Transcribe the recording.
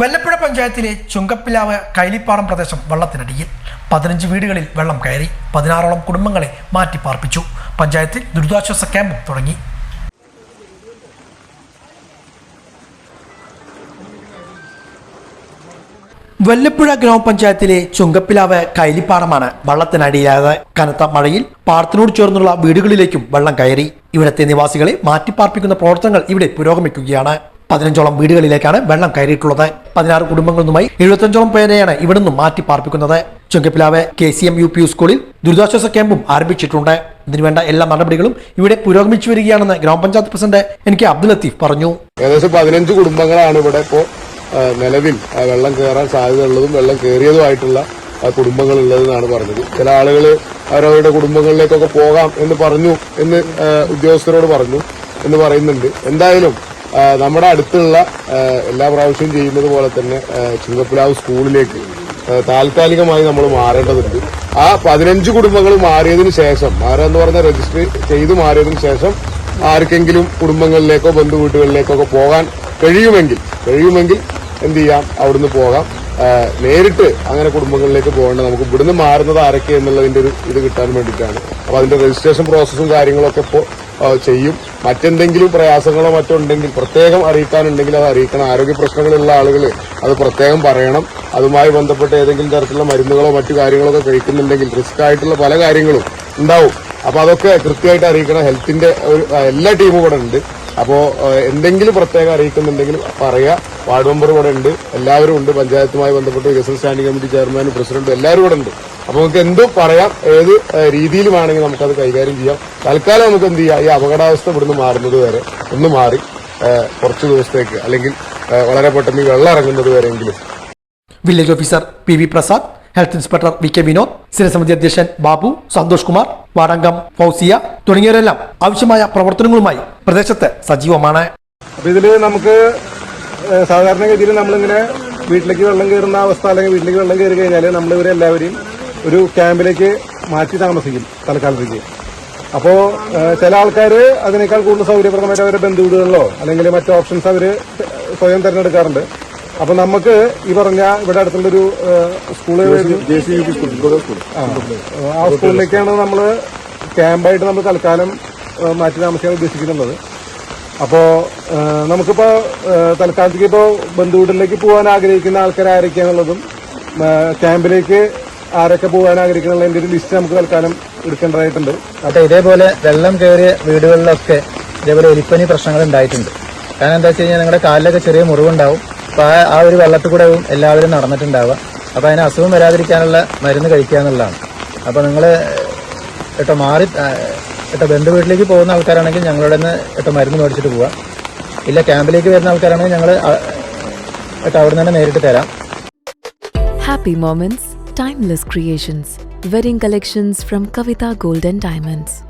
വെല്ലപ്പുഴ പഞ്ചായത്തിലെ ചുങ്കപ്പിലാവ് കൈലിപ്പാടം പ്രദേശം വെള്ളത്തിനടിയിൽ. പതിനഞ്ച് വീടുകളിൽ വെള്ളം കയറി പതിനാറോളം കുടുംബങ്ങളെ മാറ്റിപ്പാർപ്പിച്ചു പഞ്ചായത്തിൽ ദുരിതാശ്വാസ ക്യാമ്പും തുടങ്ങി. വല്ലപ്പുഴ ഗ്രാമപഞ്ചായത്തിലെ ചുങ്കപ്പിലാവ് കൈലിപ്പാടമാണ് വെള്ളത്തിനടിയിലായത്. കനത്ത മഴയിൽ പാടത്തിനോട് ചേർന്നുള്ള വീടുകളിലേക്കും വെള്ളം കയറി. ഇവിടത്തെ നിവാസികളെ മാറ്റിപ്പാർപ്പിക്കുന്ന പ്രവർത്തനങ്ങൾ ഇവിടെ പുരോഗമിക്കുകയാണ്. പതിനഞ്ചോളം വീടുകളിലേക്കാണ് വെള്ളം കയറിയിട്ടുള്ളത്. പതിനാറ് കുടുംബങ്ങളിൽ നിന്നുമായി എഴുപത്തഞ്ചോളം പേരെയാണ് ഇവിടെ നിന്നും മാറ്റിപ്പാർപ്പിക്കുന്നത്. Chungappilavu K C M U P സ്കൂളിൽ ദുരിതാശ്വാസ ക്യാമ്പും ആരംഭിച്ചിട്ടുണ്ട്. ഇതിനുവേണ്ട എല്ലാ നടപടികളും ഇവിടെ പുരോഗമിച്ചു വരികയാണെന്ന് ഗ്രാമപഞ്ചായത്ത് president N K Abdul Latheef പറഞ്ഞു. ഏകദേശം പതിനഞ്ച് കുടുംബങ്ങളാണ് ഇവിടെ ഇപ്പോൾ നിലവിൽ വെള്ളം കയറാൻ സാധ്യതയുള്ളതും വെള്ളം കയറിയതുമായിട്ടുള്ള കുടുംബങ്ങൾ ഉള്ളതെന്നാണ് പറഞ്ഞത്. ചില ആളുകൾ അവരവരുടെ കുടുംബങ്ങളിലേക്കൊക്കെ പോകാം എന്ന് പറഞ്ഞു എന്ന് ഉദ്യോഗസ്ഥരോട് പറഞ്ഞു എന്ന് പറയുന്നുണ്ട്. എന്തായാലും നമ്മുടെ അടുത്തുള്ള എല്ലാ പ്രാവശ്യവും ചെയ്യുന്നത് പോലെ തന്നെ ചുങ്കപ്പിലാവ് സ്കൂളിലേക്ക് താൽക്കാലികമായി നമ്മൾ മാറേണ്ടതുണ്ട്. ആ പതിനഞ്ച് കുടുംബങ്ങൾ മാറിയതിന് ശേഷം മാറാന്ന് പറഞ്ഞ രജിസ്റ്റർ ചെയ്ത് മാറിയതിനു ശേഷം ആർക്കെങ്കിലും കുടുംബങ്ങളിലേക്കോ ബന്ധു വീട്ടുകളിലേക്കോ ഒക്കെ പോകാൻ കഴിയുമെങ്കിൽ കഴിയുമെങ്കിൽ എന്ത് ചെയ്യാം? അവിടുന്ന് പോകാം. നേരിട്ട് അങ്ങനെ കുടുംബങ്ങളിലേക്ക് പോകേണ്ട നമുക്ക് ഇവിടുന്ന് മാറുന്നത് ആരൊക്കെ എന്നുള്ളതിന്റെ ഒരു ഇത് കിട്ടാൻ വേണ്ടിയിട്ടാണ്. അപ്പൊ അതിന്റെ രജിസ്ട്രേഷൻ പ്രോസസ്സും കാര്യങ്ങളൊക്കെ ഇപ്പോൾ ചെയ്യും. മറ്റെന്തെങ്കിലും പ്രയാസങ്ങളോ മറ്റോ ഉണ്ടെങ്കിൽ പ്രത്യേകം അറിയിക്കാനുണ്ടെങ്കിൽ അത് അറിയിക്കണം. ആരോഗ്യ പ്രശ്നങ്ങളുള്ള ആളുകൾ അത് പ്രത്യേകം പറയണം. അതുമായി ബന്ധപ്പെട്ട് ഏതെങ്കിലും തരത്തിലുള്ള മരുന്നുകളോ മറ്റു കാര്യങ്ങളോ ഒക്കെ കഴിക്കുന്നുണ്ടെങ്കിൽ റിസ്ക് ആയിട്ടുള്ള പല കാര്യങ്ങളും ഉണ്ടാവും. അപ്പൊ അതൊക്കെ കൃത്യമായിട്ട് അറിയിക്കണം. ഹെൽത്തിന്റെ ഒരു എല്ലാ ടീമും ഇവിടെ ഉണ്ട് അപ്പോ എന്തെങ്കിലും പ്രത്യേകം അറിയിക്കുന്നുണ്ടെങ്കിൽ പറയാ. വാർഡ് മെമ്പർ ഇവിടെ ഉണ്ട്. എല്ലാവരും ഉണ്ട്. പഞ്ചായത്തുമായി ബന്ധപ്പെട്ട് വികസന സ്റ്റാൻഡിംഗ് കമ്മിറ്റി ചെയർമാനും പ്രസിഡന്റും എല്ലാവരും ഇവിടെ ഉണ്ട്. അപ്പൊ നമുക്ക് എന്തും പറയാം. ഏത് രീതിയിൽ വേണമെങ്കിൽ നമുക്കത് കൈകാര്യം ചെയ്യാം. തൽക്കാലം നമുക്ക് എന്ത് ചെയ്യാം? ഈ അപകടാവസ്ഥ ഇവിടുന്ന് മാറുന്നത് വരെ ഒന്ന് മാറി കുറച്ച് ദിവസത്തേക്ക് അല്ലെങ്കിൽ വളരെ പെട്ടെന്ന് വെള്ളം ഇറങ്ങുന്നത് വരെയെങ്കിലും village officer P V Prasad health inspector V K Vinod സ്ഥിരസമിതി അധ്യക്ഷൻ ബാബു സന്തോഷ് കുമാർ വാടങ്കം ഫൗസിയ തുടങ്ങിയവരെല്ലാം ആവശ്യമായ പ്രവർത്തനങ്ങളുമായി പ്രദേശത്ത് സജീവമാണ്. ഇതിൽ നമുക്ക് സാധാരണ സാധാരണഗതിയിൽ നമ്മളിങ്ങനെ വീട്ടിലേക്ക് വെള്ളം കയറുന്ന അവസ്ഥ അല്ലെങ്കിൽ വീട്ടിലേക്ക് വെള്ളം കയറി കഴിഞ്ഞാൽ എല്ലാവരെയും ഒരു ക്യാമ്പിലേക്ക് മാറ്റി താമസിക്കും തൽക്കാലത്തേക്ക്. അപ്പോ ചില ആൾക്കാർ അതിനേക്കാൾ കൂടുതൽ സൗകര്യപ്രദമായിട്ട് അവരുടെ ബന്ധുവീടുകളിലോ അല്ലെങ്കിൽ മറ്റു ഓപ്ഷൻസ് അവർ സ്വയം തിരഞ്ഞെടുക്കാറുണ്ട്. അപ്പൊ നമുക്ക് ഈ പറഞ്ഞ ഇവിടെ അടുത്തുള്ളൊരു സ്കൂൾ ആ സ്കൂളിലേക്കാണ് നമ്മൾ ക്യാമ്പായിട്ട് നമ്മൾ തൽക്കാലം മാറ്റി താമസിക്കാൻ ഉദ്ദേശിക്കുന്നത്. അപ്പോ നമുക്കിപ്പോ തൽക്കാലത്തേക്ക് ഇപ്പോ ബന്ധുവീട്ടിലേക്ക് പോകാൻ ആഗ്രഹിക്കുന്ന ആൾക്കാർ ആരൊക്കെയാണുള്ളതും ക്യാമ്പിലേക്ക് ആരൊക്കെ പോകാൻ ആഗ്രഹിക്കുന്നുള്ളതിന്റെ ഒരു ലിസ്റ്റ് നമുക്ക് തൽക്കാലം എടുക്കേണ്ടതായിട്ടുണ്ട്. അപ്പൊ ഇതേപോലെ വെള്ളം കയറിയ വീടുകളിലൊക്കെ ഇതേപോലെ എലിപ്പനി പ്രശ്നങ്ങൾ ഉണ്ടായിട്ടുണ്ട്. കാരണം എന്താ വെച്ച് കഴിഞ്ഞാൽ നിങ്ങളുടെ കാലിലൊക്കെ ചെറിയ മുറിവുണ്ടാവും. അപ്പൊ ആ ഒരു വെള്ളത്തിൽ കൂടെ എല്ലാവരും നടന്നിട്ടുണ്ടാവുക. അപ്പോൾ അതിന് അസുഖം വരാതിരിക്കാനുള്ള മരുന്ന് കഴിക്കുക എന്നുള്ളതാണ്. അപ്പൊ നിങ്ങൾ കേട്ടോ മാറി ഇട്ട ബന്ധു വീട്ടിലേക്ക് പോകുന്ന ആൾക്കാരാണെങ്കിൽ ഞങ്ങളുടെ നിന്ന് കേട്ടോ മരുന്ന് മേടിച്ചിട്ട് പോവാം ഇല്ല ക്യാമ്പിലേക്ക് വരുന്ന ആൾക്കാരാണെങ്കിൽ ഞങ്ങൾ കേട്ടോ അവിടെ നിന്ന് നേരിട്ട് തരാം. Happy moments timeless creations wedding collections from Kavitha golden Diamonds.